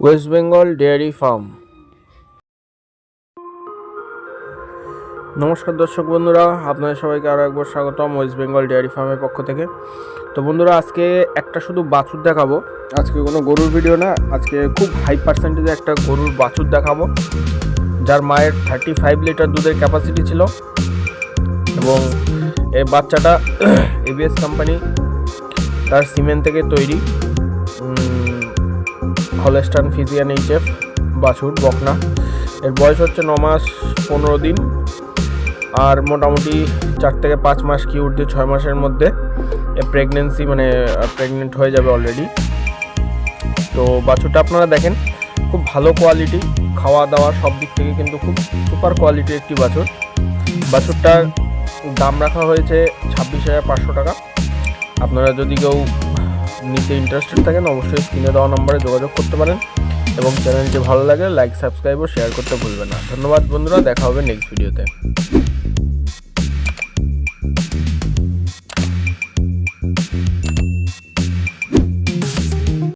West Bengal dairy farm নমস্কার দর্শক বন্ধুরা, আপনাদের সবাইকে আরও একবার স্বাগতম ওয়েস্ট বেঙ্গল ডেয়ারি ফার্মের পক্ষ থেকে। তো বন্ধুরা, আজকে একটা শুধু বাছুর দেখাবো। আজকে কোনো গরুর ভিডিও না, আজকে খুব হাই পার্সেন্টেজে একটা গরুর বাছুর দেখাবো। যার মায়ের থার্টি ফাইভ লিটার দুধের ক্যাপাসিটি ছিল। এবং এই বাচ্চাটা এবিএস কোম্পানি তার সিমেন্ট থেকে তৈরি। হলেস্টান ফিজিয়ান এইচএফ বাছুর, বকনা। এর বয়স হচ্ছে ন মাস পনেরো দিন। আর মোটামুটি চার থেকে পাঁচ মাস কি উঠতে ছয় মাসের মধ্যে এ প্রেগনেন্সি মানে প্রেগনেন্ট হয়ে যাবে অলরেডি তো বাছুরটা আপনারা দেখেন, খুব ভালো কোয়ালিটি খাওয়া দাওয়া সব দিক থেকে কিন্তু খুব সুপার কোয়ালিটির একটি বাছুর। বাছুরটার দাম রাখা হয়েছে ছাব্বিশ হাজার পাঁচশো টাকা। আপনারা যদি কেউ নিতে ইন্টারেস্টেড থাকেন, অবশ্যই স্ক্রিনে দেওয়া নম্বরে যোগাযোগ করতে পারেন এবং চ্যানেলটি ভালো লাগে লাইক সাবস্ক্রাইব ও শেয়ার করতে ভুলবেন না। ধন্যবাদ বন্ধুরা, দেখা হবে নেক্সট ভিডিওতে